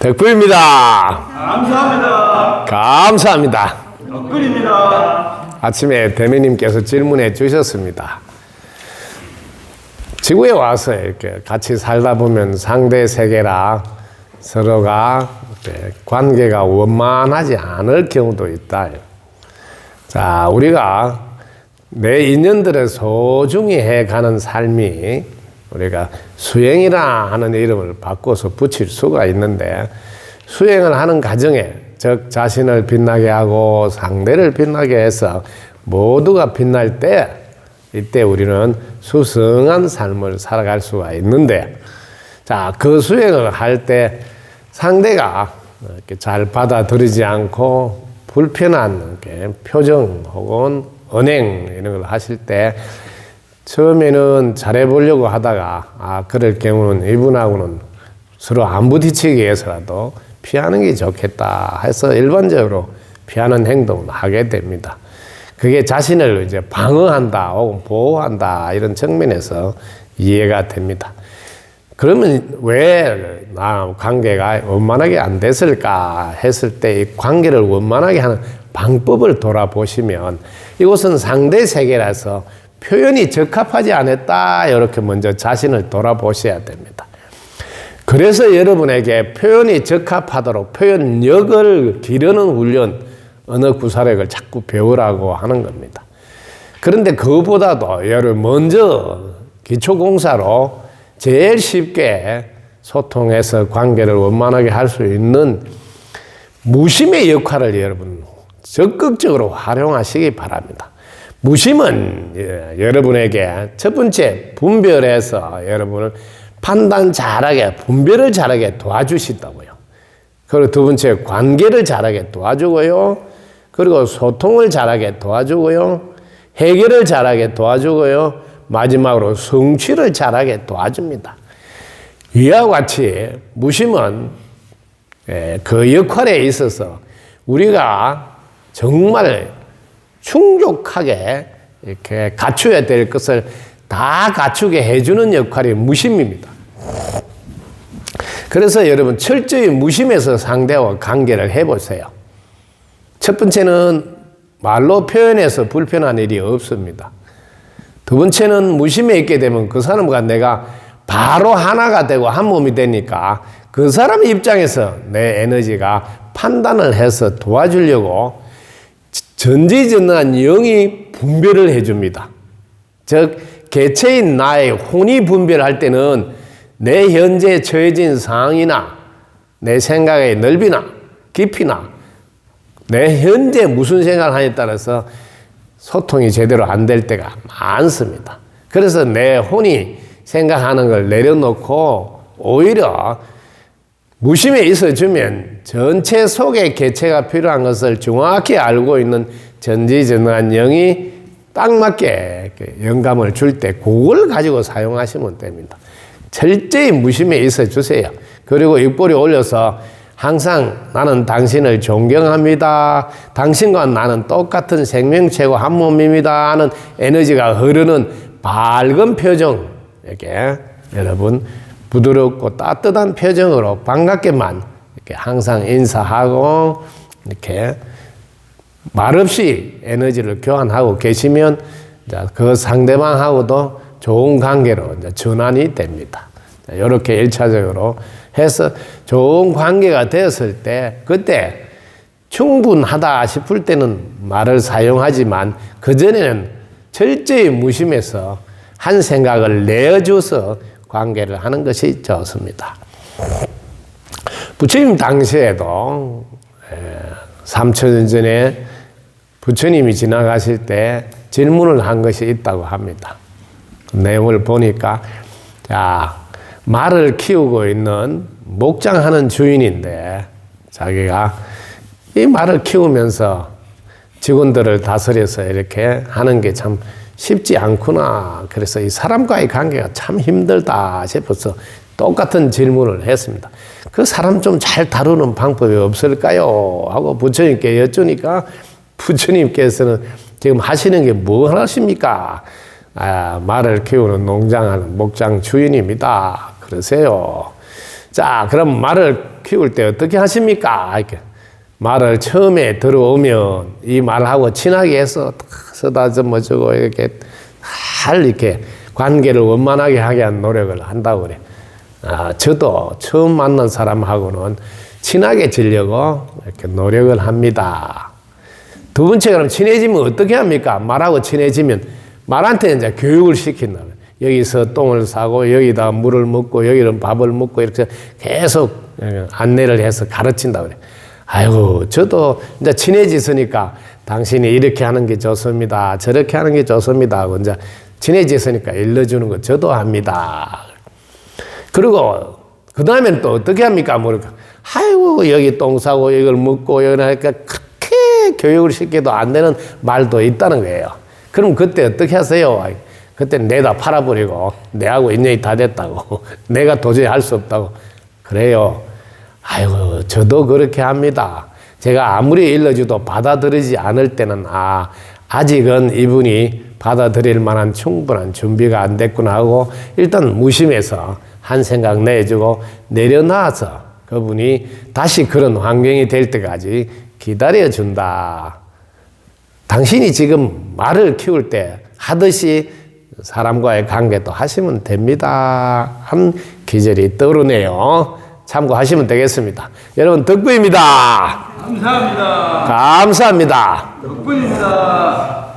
덕구입니다. 감사합니다. 감사합니다. 덕글입니다. 아침에 대매님께서 질문해 주셨습니다. 지구에 와서 이렇게 같이 살다 보면 상대 세계라 서로가 관계가 원만하지 않을 경우도 있다. 자, 우리가 내 인연들을 소중히 해가는 삶이 우리가 수행이라 하는 이름을 바꿔서 붙일 수가 있는데 수행을 하는 과정에 즉 자신을 빛나게 하고 상대를 빛나게 해서 모두가 빛날 때 이때 우리는 수승한 삶을 살아갈 수가 있는데 자, 그 수행을 할 때 상대가 이렇게 잘 받아들이지 않고 불편한 이렇게 표정 혹은 언행 이런 걸 하실 때 처음에는 잘해보려고 하다가 아 그럴 경우는 이분하고는 서로 안 부딪히기 위해서라도 피하는 게 좋겠다 해서 일반적으로 피하는 행동을 하게 됩니다. 그게 자신을 이제 방어한다 혹은 보호한다 이런 측면에서 이해가 됩니다. 그러면 왜 나 관계가 원만하게 안 됐을까 했을 때 이 관계를 원만하게 하는 방법을 돌아보시면 이곳은 상대 세계라서 표현이 적합하지 않았다 이렇게 먼저 자신을 돌아보셔야 됩니다. 그래서 여러분에게 표현이 적합하도록 표현력을 기르는 훈련 언어 구사력을 자꾸 배우라고 하는 겁니다. 그런데 그보다도 여러분 먼저 기초공사로 제일 쉽게 소통해서 관계를 원만하게 할 수 있는 무심의 역할을 여러분 적극적으로 활용하시기 바랍니다. 무심은 예, 여러분에게 첫 번째 분별해서 여러분을 판단 잘하게 분별을 잘하게 도와주신다고요. 그리고 두 번째 관계를 잘하게 도와주고요. 그리고 소통을 잘하게 도와주고요. 해결을 잘하게 도와주고요. 마지막으로 성취를 잘하게 도와줍니다. 이와 같이 무심은 예, 그 역할에 있어서 우리가 정말 충족하게 이렇게 갖춰야 될 것을 다 갖추게 해주는 역할이 무심입니다. 그래서 여러분 철저히 무심해서 상대와 관계를 해보세요. 첫 번째는 말로 표현해서 불편한 일이 없습니다. 두 번째는 무심해 있게 되면 그 사람과 내가 바로 하나가 되고 한 몸이 되니까 그 사람 입장에서 내 에너지가 판단을 해서 도와주려고 전지전능한 영이 분별을 해줍니다. 즉, 개체인 나의 혼이 분별할 때는 내 현재 처해진 상황이나 내 생각의 넓이나 깊이나 내 현재 무슨 생각을 하냐에 따라서 소통이 제대로 안 될 때가 많습니다. 그래서 내 혼이 생각하는 걸 내려놓고 오히려 무심에 있어주면 전체 속의 개체가 필요한 것을 정확히 알고 있는 전지전능한 영이 딱 맞게 영감을 줄 때 그걸 가지고 사용하시면 됩니다. 철저히 무심에 있어 주세요. 그리고 입꼬리 올려서 항상 나는 당신을 존경합니다. 당신과 나는 똑같은 생명체고 한 몸입니다. 하는 에너지가 흐르는 밝은 표정. 이렇게 여러분 부드럽고 따뜻한 표정으로 반갑게만 이렇게 항상 인사하고 이렇게 말없이 에너지를 교환하고 계시면 그 상대방하고도 좋은 관계로 전환이 됩니다. 이렇게 일차적으로 해서 좋은 관계가 되었을 때 그때 충분하다 싶을 때는 말을 사용하지만 그전에는 철저히 무심해서 한 생각을 내어줘서 관계를 하는 것이 좋습니다. 부처님 당시에도 3천년 전에 부처님이 지나가실 때 질문을 한 것이 있다고 합니다. 그 내용을 보니까 자 말을 키우고 있는 목장하는 주인인데 자기가 이 말을 키우면서 직원들을 다스려서 이렇게 하는 게 참 쉽지 않구나. 그래서 이 사람과의 관계가 참 힘들다 싶어서 똑같은 질문을 했습니다. 그 사람 좀 잘 다루는 방법이 없을까요? 하고 부처님께 여쭈니까 부처님께서는 지금 하시는 게 뭐 하십니까? 아, 말을 키우는 농장하는 목장 주인입니다. 그러세요. 자, 그럼 말을 키울 때 어떻게 하십니까? 이렇게 말을 처음에 들어오면 이 말하고 친하게 해서 탁 쓰다듬어 주고 이렇게 잘 이렇게 관계를 원만하게 하게 한 노력을 한다고 그래. 아, 저도 처음 만난 사람하고는 친하게 지려고 이렇게 노력을 합니다. 두 번째 그럼 친해지면 어떻게 합니까? 말하고 친해지면 말한테 이제 교육을 시킨다. 여기서 똥을 싸고 여기다 물을 먹고 여기는 밥을 먹고 이렇게 계속 안내를 해서 가르친다 그래. 아이고 저도 이제 친해지으니까 당신이 이렇게 하는 게 좋습니다. 저렇게 하는 게 좋습니다. 하고 이제 친해지으니까 일러주는 거 저도 합니다. 그리고 그 다음엔 또 어떻게 합니까? 모르까. 아이고 여기 똥 싸고 이걸 먹고 여기 하니까 그렇게 교육을 시켜도 안 되는 말도 있다는 거예요. 그럼 그때 어떻게 하세요? 그때 내다 팔아버리고 내하고 인연이 다 됐다고 내가 도저히 할 수 없다고 그래요. 아이고 저도 그렇게 합니다. 제가 아무리 일러줘도 받아들이지 않을 때는 아 아직은 이분이 받아들일 만한 충분한 준비가 안 됐구나 하고 일단 무심해서 한 생각 내주고 내려놔서 그분이 다시 그런 환경이 될 때까지 기다려 준다. 당신이 지금 말을 키울 때 하듯이 사람과의 관계도 하시면 됩니다. 한 기절이 떠오르네요. 참고하시면 되겠습니다. 여러분 덕구입니다. 감사합니다. 감사합니다. 덕분입니다.